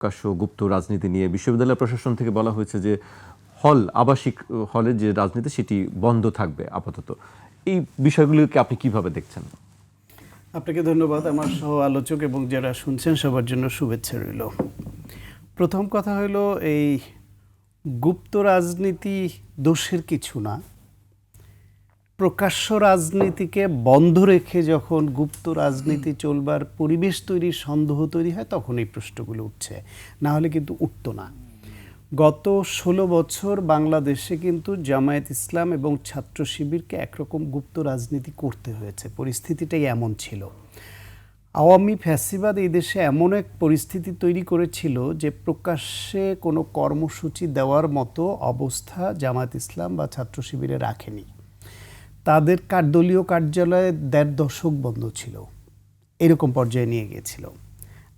প্রকাশ্য গুপ্ত রাজনীতি নিয়ে বিশ্ববিদ্যালয় প্রশাসন থেকে বলা হয়েছে যে হল, আবাসিক হলের যে রাজনীতি সেটি বন্ধ থাকবে আপাতত। এই বিষয়গুলিকে আপনি কীভাবে দেখছেন? আপনাকে ধন্যবাদ আমার সহ আলোচক এবং যারা শুনছেন সবার জন্য শুভেচ্ছা রইল। প্রথম কথা হলো, এই গুপ্ত রাজনীতি দোষের কিছু না প্রকাশ্য রাজনীতিকে বন্ধ রেখে যখন গুপ্ত রাজনীতি চলবার পরিবেশ তৈরির সন্দেহ তৈরি হয়, তখন এই প্রশ্নগুলো উঠছে। না হলে কিন্তু উঠতো না। গত ষোলো বছর বাংলাদেশে কিন্তু জামায়াত ইসলাম এবং ছাত্র শিবিরকে একরকম গুপ্ত রাজনীতি করতে হয়েছে। পরিস্থিতিটাই এমন ছিল। আওয়ামী ফ্যাসিবাদ এই দেশে এমন এক পরিস্থিতি তৈরি করেছিল যে প্রকাশ্যে কোনো কর্মসূচি দেওয়ার মতো অবস্থা জামায়াত ইসলাম বা ছাত্র শিবিরে রাখেনি। তাদের দলীয় কার্যালয়ে দেড় দশক বন্ধ ছিল। এরকম পর্যায়ে নিয়ে গিয়েছিল।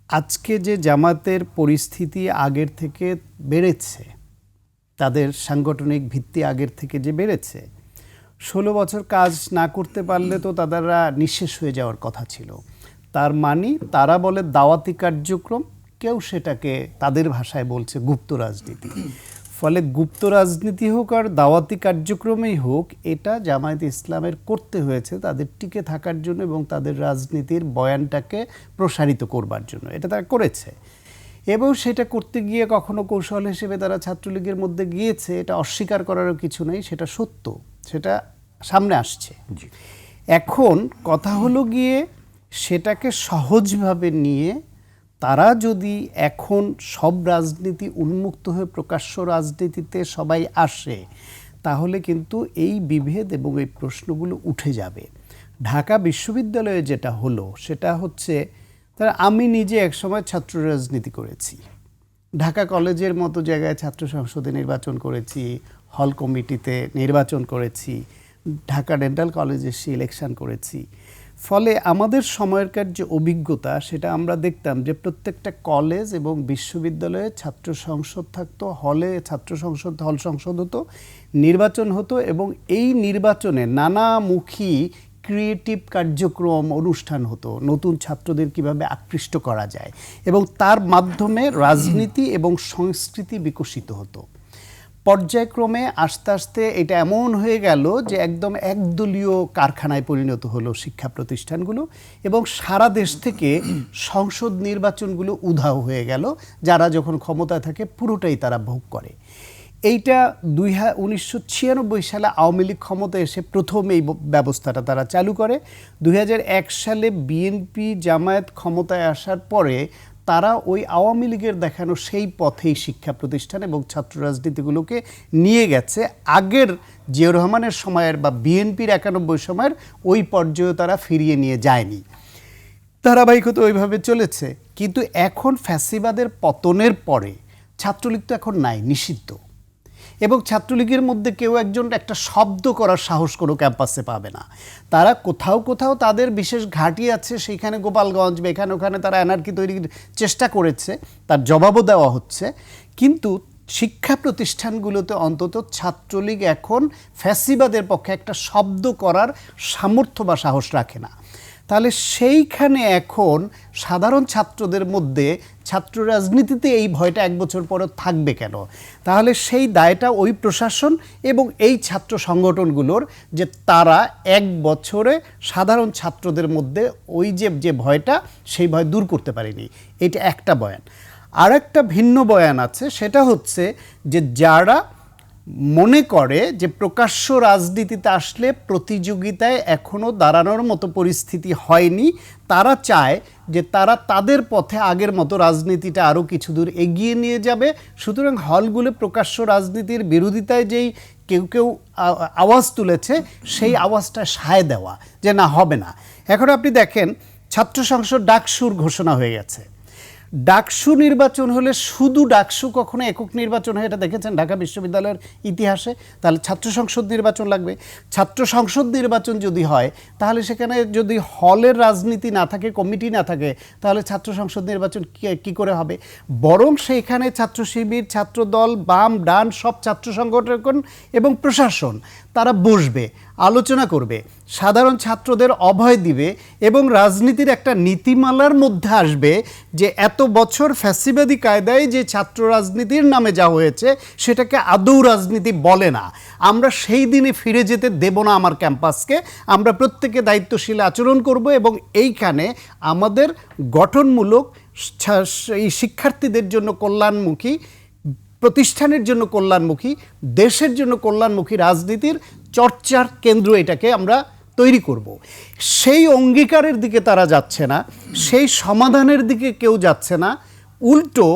আজকে যে জামাতের পরিস্থিতি আগের থেকে বেড়েছে, তাদের সাংগঠনিক ভিত্তি আগের থেকে যে বেড়েছে, ষোলো বছর কাজ না করতে পারলে তো তারা নিঃশেষ হয়ে যাওয়ার কথা ছিল। তার মানে তারা বলে দাওয়াতি কার্যক্রম, কেউ সেটাকে তাদের ভাষায় বলছে গুপ্ত রাজনীতি। ফলে গুপ্ত রাজনীতি হোক আর দাওয়াতি কার্যক্রমেই হোক এটা জামায়াত ইসলামের করতে হয়েছে তাদের টিকে থাকার জন্য এবং তাদের রাজনীতির বয়ানটাকে প্রসারিত করবার জন্য। এটা তারা করেছে। এবং সেটা করতে গিয়ে কখনো কৌশল হিসেবে তারা ছাত্রলীগের মধ্যে গিয়েছে এটা অস্বীকার করারও কিছু নেই সেটা সত্য সেটা সামনে আসছে। এখন কথা হলো গিয়ে সেটাকে সহজভাবে নিয়ে তারা যদি এখন সব রাজনীতি উন্মুক্ত হয়ে প্রকাশ্য রাজনীতিতে সবাই আসে, তাহলে কিন্তু এই বিভেদ এবং এই প্রশ্নগুলো উঠে যাবে। ঢাকা বিশ্ববিদ্যালয়ে যেটা হলো, সেটা হচ্ছে আমি নিজে একসময় ছাত্র রাজনীতি করেছি। ঢাকা কলেজের মতো জায়গায় ছাত্র সংসদে নির্বাচন করেছি, হল কমিটিতে নির্বাচন করেছি, ঢাকা ডেন্টাল কলেজে সে ইলেকশন করেছি। ফলে আমাদের সময়কার যে অভিজ্ঞতা, সেটা আমরা দেখতাম যে প্রত্যেকটা কলেজ এবং বিশ্ববিদ্যালয়ে ছাত্র সংসদ থাকতো হলে ছাত্র সংসদ হল সংসদ হতো, নির্বাচন হতো এবং এই নির্বাচনে নানামুখী ক্রিয়েটিভ কার্যক্রম, অনুষ্ঠান হতো, নতুন ছাত্রদের কীভাবে আকৃষ্ট করা যায় এবং তার মাধ্যমে রাজনীতি এবং সংস্কৃতি বিকশিত হতো। পর্যায়ক্রমে আস্তে আস্তে এটা এমন হয়ে গেল যে একদম একদলীয় কারখানায় পরিণত হলো শিক্ষা প্রতিষ্ঠানগুলো এবং সারা দেশ থেকে সংসদ নির্বাচনগুলো উধাও হয়ে গেল, যারা যখন ক্ষমতায় থাকে পুরোটাই তারা ভোগ করে। এইটা দুই উনিশশো সালে আওয়ামী লীগ ক্ষমতায় এসে প্রথম এই ব্যবস্থাটা তারা চালু করে। দুই হাজার এক সালে বিএনপি জামায়াত ক্ষমতায় আসার পরে তারা ওই আওয়ামী লীগের দেখানো সেই পথেই শিক্ষা প্রতিষ্ঠান এবং ছাত্র রাজনীতিগুলোকে নিয়ে গেছে। আগের জিয়াউর রহমানের সময়ের বা বিএনপির একানব্বই সময়ের ওই পর্যায়ে তারা ফিরিয়ে নিয়ে যায়নি। ধারাবাহিকতা ওইভাবে চলেছে। কিন্তু এখন ফ্যাসিবাদের পতনের পরে ছাত্রলীগ তো এখন নাই, নিষিদ্ধ। এবং ছাত্রলীগের মধ্যে কেউ একজন একটা শব্দ করার সাহস কোনো ক্যাম্পাসে পাবে না। তারা কোথাও কোথাও তাদের বিশেষ ঘাঁটি আছে, সেইখানে গোপালগঞ্জ বা এখানে ওখানে তারা এনার্কি তৈরির চেষ্টা করেছে, তার জবাবও দেওয়া হচ্ছে। কিন্তু শিক্ষা প্রতিষ্ঠানগুলোতে অন্তত ছাত্রলীগ এখন ফ্যাসিবাদের পক্ষে একটা শব্দ করার সামর্থ্য বা সাহস রাখে না। তাহলে সেইখানে এখন সাধারণ ছাত্রদের মধ্যে ছাত্র রাজনীতিতে এই ভয়টা এক বছর পরে থাকবে কেন? তাহলে সেই দায়টা ওই প্রশাসন এবং এই ছাত্র সংগঠনগুলোর যে তারা এক বছরে সাধারণ ছাত্রদের মধ্যে ওই যে যে ভয়টা সেই ভয় দূর করতে পারেনি। এটা একটা বয়ান। আর একটা ভিন্ন বয়ান আছে, সেটা হচ্ছে যে যারা মনে করে যে প্রকাশ্য রাজনীতিতে আসলে প্রতিযোগিতায় এখনও দাঁড়ানোর মতো পরিস্থিতি হয়নি। তারা চায় যে তারা তাদের পথে আগের মতো রাজনীতিটা আরও কিছু দূর এগিয়ে নিয়ে যাবে। সুতরাং হলগুলো প্রকাশ্য রাজনীতির বিরোধিতায় যেই কেউ কেউ আওয়াজ তুলেছে, সেই আওয়াজটা সায় দেওয়া যে না, হবে না। এখন আপনি দেখেন, ছাত্র সংসদ ডাকসুর ঘোষণা হয়ে গেছে। ডাকসু নির্বাচন হলে শুধু ডাকসু কখনো একক নির্বাচন হয়, এটা দেখেছেন ঢাকা বিশ্ববিদ্যালয়ের ইতিহাসে। তাহলে ছাত্র সংসদ নির্বাচন লাগবে। ছাত্র সংসদ নির্বাচন যদি হয়, তাহলে সেখানে যদি হলের রাজনীতি না থাকে, কমিটি না থাকে, তাহলে ছাত্র সংসদ নির্বাচন কি- করে হবে? বরং সেইখানে ছাত্র শিবির, ছাত্র দল, বাম, ডান সব ছাত্র সংগঠন এবং প্রশাসন, তারা বসবে, আলোচনা করবে। সাধারণ ছাত্রদের অভয় দিবে এবং রাজনীতির একটা নীতিমালার মধ্যে আসবে যে এত বছর ফ্যাসিবাদী কায়দায় যে ছাত্র রাজনীতির নামে যা হয়েছে সেটাকে আদৌ রাজনীতি বলে না। আমরা সেই দিনে ফিরে যেতে দেব না আমার ক্যাম্পাসকে। আমরা প্রত্যেকে দায়িত্বশীল আচরণ করব এবং এইখানে আমাদের গঠনমূলক এই শিক্ষার্থীদের জন্য কল্যাণমুখী, প্রতিষ্ঠানের জন্য কল্যাণমুখী, দেশের জন্য কল্যাণমুখী রাজনীতির চর্চার কেন্দ্র এটাকে আমরা তৈরি করব। সেই অঙ্গীকারের দিকে তারা যাচ্ছে না, সেই সমাধানের দিকে কেউ যাচ্ছে না, উল্টো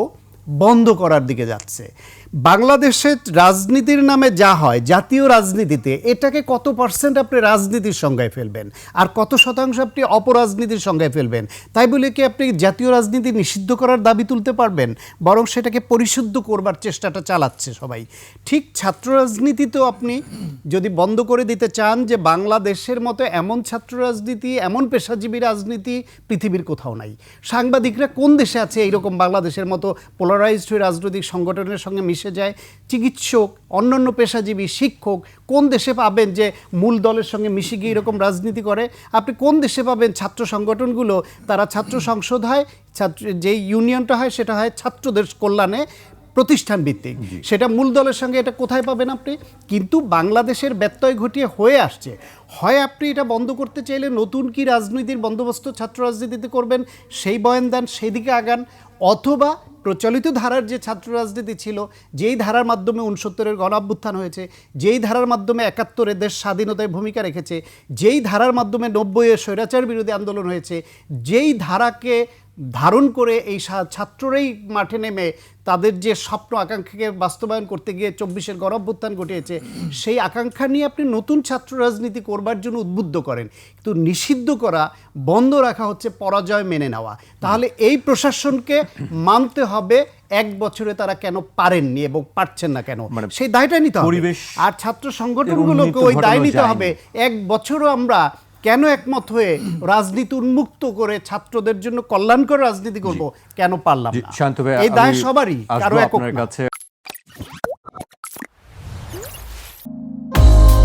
বন্ধ করার দিকে যাচ্ছে। বাংলাদেশে রাজনীতির নামে যা হয়, জাতীয় রাজনীতিতে এটাকে কত পার্সেন্ট আপনি রাজনীতির সংজ্ঞায় ফেলবেন? আর কত শতাংশ আপনি অপরাজনীতির সংজ্ঞায় ফেলবেন? তাই বলে কি আপনি জাতীয় রাজনীতি নিষিদ্ধ করার দাবি তুলতে পারবেন? বরং সেটাকে পরিশুদ্ধ করবার চেষ্টাটা চালাচ্ছে সবাই। ঠিক ছাত্র রাজনীতিতেও আপনি যদি বন্ধ করে দিতে চান যে বাংলাদেশের মতো এমন ছাত্র রাজনীতি, এমন পেশাজীবী রাজনীতি পৃথিবীর কোথাও নাই। সাংবাদিকরা কোন দেশে আছে এইরকম বাংলাদেশের মতো পোলারাইজড হয়ে রাজনৈতিক সংগঠনের সঙ্গে মিশে যায়। চিকিৎসক, অন্যান্য পেশাজীবী, শিক্ষক, কোন দেশে পাবেন যে মূল দলের সঙ্গে মিশে গিয়ে এরকম রাজনীতি করে? আপনি কোন দেশে পাবেন ছাত্র সংগঠনগুলো? তারা ছাত্র সংসদ হয়, ছাত্র যেই ইউনিয়নটা হয় সেটা হয় ছাত্রদের কল্যাণে। প্রতিষ্ঠান ভিত্তিক সেটা মূল দলের সঙ্গে এটা কোথায় পাবেন আপনি? কিন্তু বাংলাদেশের ব্যত্যয় ঘটিয়ে হয়ে আসছে। হয় আপনি এটা বন্ধ করতে চাইলে নতুন কি রাজনীতির বন্দোবস্ত ছাত্র রাজনীতিতে করবেন সেই বয়ান দেন সেদিকে আগান অথবা প্রচলিত ধারার যে ছাত্র রাজনীতি ছিল যেই ধারার মাধ্যমে উনসত্তরের গণাভ্যুত্থান হয়েছে যেই ধারার মাধ্যমে একাত্তরে দেশ স্বাধীনতায় ভূমিকা রেখেছে যেই ধারার মাধ্যমে নব্বইয়ে স্বৈরাচার বিরোধী আন্দোলন হয়েছে যেই ধারাকে ধারণ করে এই ছাত্ররাই মাঠে নেমে তাদের যে স্বপ্ন আকাঙ্ক্ষাকে বাস্তবায়ন করতে গিয়ে চব্বিশের গণঅভ্যুত্থান ঘটিয়েছে সেই আকাঙ্ক্ষা নিয়ে আপনি নতুন ছাত্র রাজনীতি করবার জন্য উদ্বুদ্ধ করেন। কিন্তু নিষিদ্ধ করা বন্ধ রাখা হচ্ছে পরাজয় মেনে নেওয়া। তাহলে এই প্রশাসনকে মানতে হবে এক বছরে তারা কেন পারেননি এবং পারছেন না কেন? মানে সেই দায়টা নিতে হবে। পরিবেশ আর ছাত্র সংগঠনগুলোকে ওই দায় নিতে হবে। এক বছরও আমরা কেন একমত হয়ে রাজনীতি উন্মুক্ত করে ছাত্রদের জন্য কল্যাণকর রাজনীতি করব? কেন পারলাম শান্ত ভাই এই দায় সবারই কারও একক কাছে।